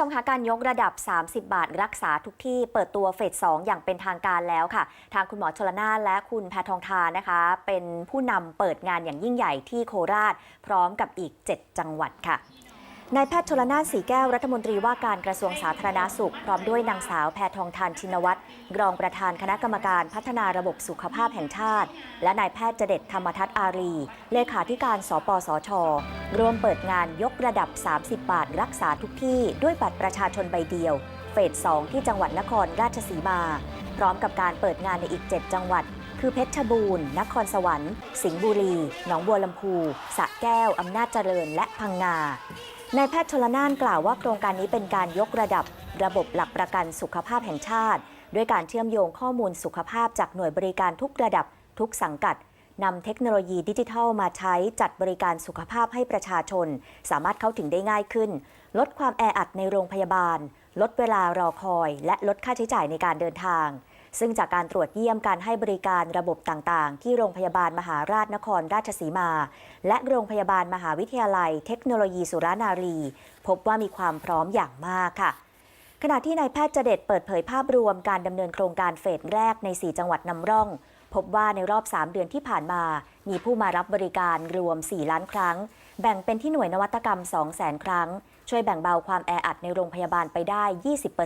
ชมคะการยกระดับ 30 บาทรักษาทุกที่เปิดตัวเฟส 2 อย่างเป็นทางการแล้วค่ะ ทางคุณหมอชลนาและคุณแพทองทานนะคะ เป็นผู้นำเปิดงานอย่างยิ่งใหญ่ที่โคราช พร้อมกับอีก 7 จังหวัดค่ะ นายแพทย์ชลนานสีแก้วรัฐมนตรีว่าการกระทรวงสาธารณาสุข พร้อมด้วยนางสาวแพทองทานชินวัตรรองประธานคณะกรรมการพัฒนาระบบสุขภาพแห่งชาติ และนายแพทย์เจเด็ดธรรมทัศน์อารี เลขาธิการสปสช ร่วมเปิดงานยกระดับ 30 บาทรักษาทุกที่ด้วยบัตรประชาชนใบเดียว เฟส 2 ที่จังหวัดนครราชสีมา พร้อมกับการเปิดงานในอีก 7 จังหวัดคือเพชรบูรณ์ นครสวรรค์ สิงห์บุรี หนองบัวลำพูสระแก้ว อำนาจเจริญ และพังงา นายแพทย์ชลนานกล่าวว่าโครงการนี้เป็นการยกระดับระบบหลักประกันสุขภาพแห่งชาติ ด้วยการเชื่อมโยงข้อมูลสุขภาพจากหน่วยบริการทุกระดับทุกสังกัดนำเทคโนโลยีดิจิทัลมาใช้จัดบริการสุขภาพให้ประชาชน สามารถเข้าถึงได้ง่ายขึ้น ลดความแออัดในโรงพยาบาล ลดเวลารอคอย และลดค่าใช้จ่ายในการเดินทาง ซึ่งจากการตรวจเยี่ยมการให้บริการระบบต่างๆ ที่โรงพยาบาลมหาราชนครราชสีมา และโรงพยาบาลมหาวิทยาลัย เทคโนโลยีสุรานารี พบว่ามีความพร้อมอย่างมากค่ะขณะที่นายแพทย์เจเดตเปิดเผยภาพรวมการดำเนินโครงการเฟสแรกใน 4 จังหวัดนำร่อง พบว่าในรอบ 3 เดือนที่ผ่านมา มีผู้มารับบริการรวม 4 ล้านครั้ง แบ่งเป็นที่หน่วยนวัตกรรม 2 0 0 0 0 0 ครั้ง ช่วยแบ่งเบาความแออัดในโรงพยาบาลไปได้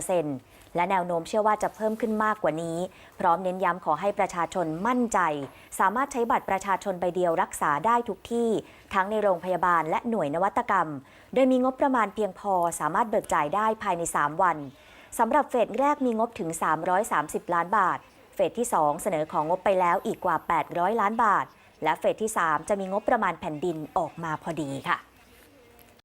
20%และแนวโน้มเชื่อว่าจะเพิ่มขึ้นมากกว่านี้ พร้อมเน้นย้ำขอให้ประชาชนมั่นใจ สามารถใช้บัตรประชาชนใบเดียวรักษาได้ทุกที่ ทั้งในโรงพยาบาลและหน่วยนวัตกรรม โดยมีงบประมาณเพียงพอสามารถเบิกจ่ายได้ภายใน 3 วันสำหรับเฟสแรกมีงบถึง 330 ล้านบาท ฟสที่ 2 เสนอของงบไปแล้วอีกกว่า 800 ล้านบาท และเฟสที่ 3 จะมีงบประมาณแผ่นดินออกมาพอดีค่ะ